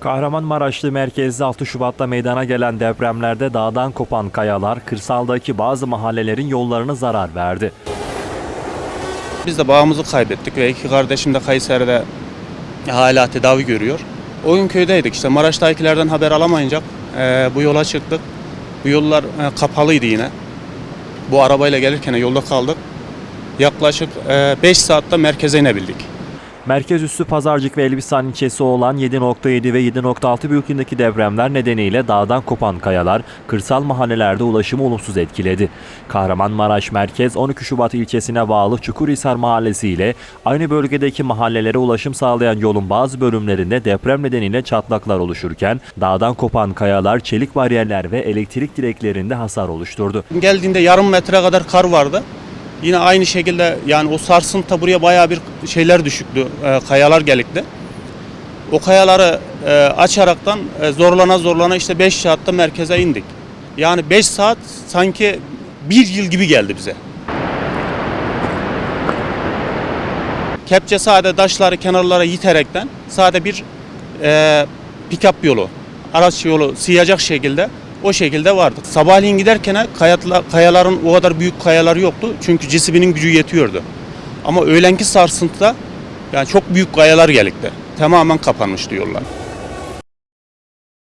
Kahramanmaraşlı merkezli 6 Şubat'ta meydana gelen depremlerde dağdan kopan kayalar kırsaldaki bazı mahallelerin yollarına zarar verdi. Biz de bağımızı kaybettik ve iki kardeşim de Kayseri'de hala tedavi görüyor. O gün köydeydik işte Maraş'takilerden haber alamayınca e, bu yola çıktık. Bu yollar e, kapalıydı yine. Bu arabayla gelirken yolda kaldık. Yaklaşık 5 saatte merkeze inebildik. Merkez üssü Pazarcık ve Elbistan ilçesi olan 7.7 ve 7.6 büyüklüğündeki depremler nedeniyle dağdan kopan kayalar kırsal mahallelerde ulaşımı olumsuz etkiledi. Kahramanmaraş merkez 12 Şubat ilçesine bağlı Çukurhisar mahallesi ile aynı bölgedeki mahallelere ulaşım sağlayan yolun bazı bölümlerinde deprem nedeniyle çatlaklar oluşurken dağdan kopan kayalar çelik bariyerler ve elektrik direklerinde hasar oluşturdu. Geldiğinde yarım metre kadar kar vardı. Yine aynı şekilde yani o sarsıntı buraya bayağı bir şeyler düşüktü. e, kayalar gelikti. O kayaları e, açaraktan e, zorlana zorlana işte 5 saatte merkeze indik. Yani 5 saat sanki bir yıl gibi geldi bize. Kepçe sade taşları kenarlara yiterekten sade bir e, pick-up yolu, araç yolu sıyacak şekilde o şekilde vardı. Sabahleyin giderken kayatla, kayaların o kadar büyük kayaları yoktu. Çünkü CCB'nin gücü yetiyordu. Ama öğlenki sarsıntıda yani çok büyük kayalar gelikti. Tamamen kapanmıştı yollar.